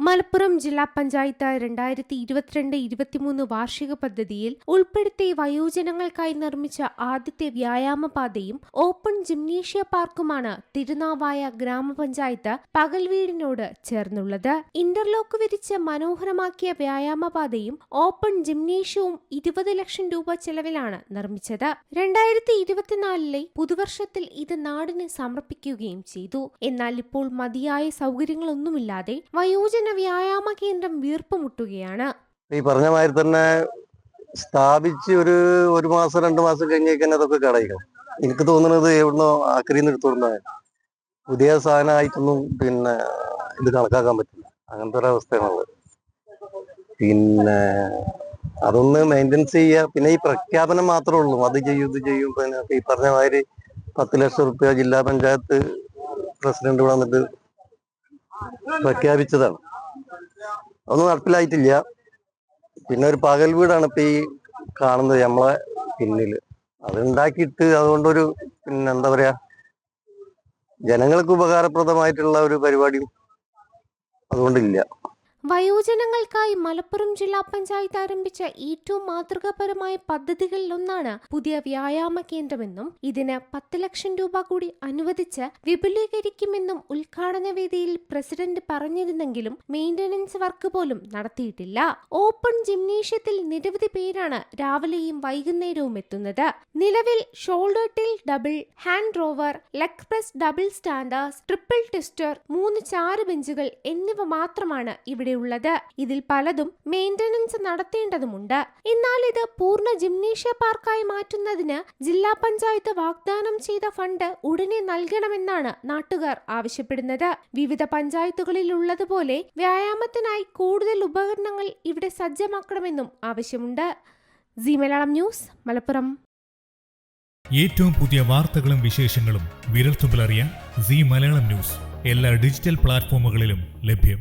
മലപ്പുറം ജില്ലാ പഞ്ചായത്ത് രണ്ടായിരത്തി ഇരുപത്തിരണ്ട് ഇരുപത്തിമൂന്ന് വാർഷിക പദ്ധതിയിൽ ഉൾപ്പെടുത്തി വയോജനങ്ങൾക്കായി നിർമ്മിച്ച ആദ്യത്തെ വ്യായാമപാതയും ഓപ്പൺ ജിംനേഷ്യ പാർക്കുമാണ് തിരുനാവായ ഗ്രാമപഞ്ചായത്ത് പകൽവീടിനോട് ചേർന്നുള്ളത്. ഇന്റർലോക്ക് വിരിച്ച് മനോഹരമാക്കിയ വ്യായാമപാതയും ഓപ്പൺ ജിംനേഷ്യവും ഇരുപത് ലക്ഷം രൂപ ചെലവിലാണ് നിർമ്മിച്ചത്. രണ്ടായിരത്തി ഇരുപത്തിനാലിലെ പുതുവർഷത്തിൽ ഇത് നാടിന് സമർപ്പിക്കുകയും ചെയ്തു. എന്നാൽ ഇപ്പോൾ മതിയായ സൗകര്യങ്ങളൊന്നുമില്ലാതെ വയോജന വ്യായാമ കേന്ദ്രം വീർപ്പുമുട്ടുകയാണ്. ഈ പറഞ്ഞ മാതിരി തന്നെ സ്ഥാപിച്ച് ഒരു ഒരു മാസം രണ്ട് മാസം കഴിഞ്ഞേക്ക് അതൊക്കെ കടയിക്കണം. എനിക്ക് തോന്നുന്നത് എവിടുന്നോ ആക്രി എടുത്തോണ്ടാണ് പുതിയ സാധനമായിട്ടൊന്നും പിന്നെ ഇത് കണക്കാക്കാൻ പറ്റില്ല. അങ്ങനത്തെ ഒരു അവസ്ഥയാണുള്ളത് പിന്നെ അതൊന്ന് മെയിന്റെനൻസ് ചെയ്യുക പിന്നെ ഈ പ്രഖ്യാപനം മാത്രമേ ഉള്ളൂ. അത് ചെയ്യും ഇത് ചെയ്യും. പിന്നെ ഈ പറഞ്ഞ മാതിരി പത്ത് ലക്ഷം റുപ്യ ജില്ലാ പഞ്ചായത്ത് പ്രസിഡന്റ് വന്നിട്ട് പ്രഖ്യാപിച്ചതാണ്. അതൊന്നും നടപ്പിലായിട്ടില്ല. പിന്നെ ഒരു പകൽ വീടാണ് ഇപ്പൊ ഈ കാണുന്നത് നമ്മളെ പിന്നിൽ അത് ഉണ്ടാക്കിയിട്ട് അതുകൊണ്ടൊരു പിന്നെ എന്താ പറയാ ജനങ്ങൾക്ക് ഉപകാരപ്രദമായിട്ടുള്ള ഒരു പരിപാടിയും അതുകൊണ്ടില്ല. വയോജനങ്ങൾക്കായി മലപ്പുറം ജില്ലാ പഞ്ചായത്ത് ആരംഭിച്ച ഏറ്റവും മാതൃകാപരമായ പദ്ധതികളിലൊന്നാണ് പുതിയ വ്യായാമ കേന്ദ്രമെന്നും ഇതിന് പത്ത് ലക്ഷം രൂപ കൂടി അനുവദിച്ച് വിപുലീകരിക്കുമെന്നും ഉദ്ഘാടന വേദിയിൽ പ്രസിഡന്റ് പറഞ്ഞിരുന്നെങ്കിലും മെയിന്റനൻസ് വർക്ക് പോലും നടത്തിയിട്ടില്ല. ഓപ്പൺ ജിംനേഷ്യത്തിൽ നിരവധി പേരാണ് രാവിലെയും വൈകുന്നേരവും എത്തുന്നത്. നിലവിൽ shoulder till double hand rower leg press double standard triple tester മൂന്ന് ചാറ് ബെഞ്ചുകൾ എന്നിവ മാത്രമാണ് ഇവിടെയുള്ളത് ഇതിൽ പലതും മെയിന്റനൻസ് നടത്തേണ്ടതുമുണ്ട്. എന്നാൽ ഇത് പൂർണ ജിംനേഷ്യ പാർക്കായി മാറ്റുന്നതിന് ജില്ലാ പഞ്ചായത്ത് വാഗ്ദാനം ചെയ്ത ഫണ്ട് ഉടനെ നൽകണമെന്നാണ് നാട്ടുകാർ ആവശ്യപ്പെടുന്നത്. വിവിധ പഞ്ചായത്തുകളിൽ ഉള്ളതുപോലെ വ്യായാമത്തിനായി കൂടുതൽ ഉപകരണങ്ങൾ ഇവിടെ സജ്ജമാക്കണമെന്നും ആവശ്യമുണ്ട്. C Malayalam news Malappuram. ഏറ്റവും പുതിയ വാർത്തകളും വിശേഷങ്ങളും വിരൽത്തുമ്പിലറിയാൻ സി മലയാളം ന്യൂസ്. എല്ലാ ഡിജിറ്റൽ പ്ലാറ്റ്ഫോമുകളിലും ലഭ്യം.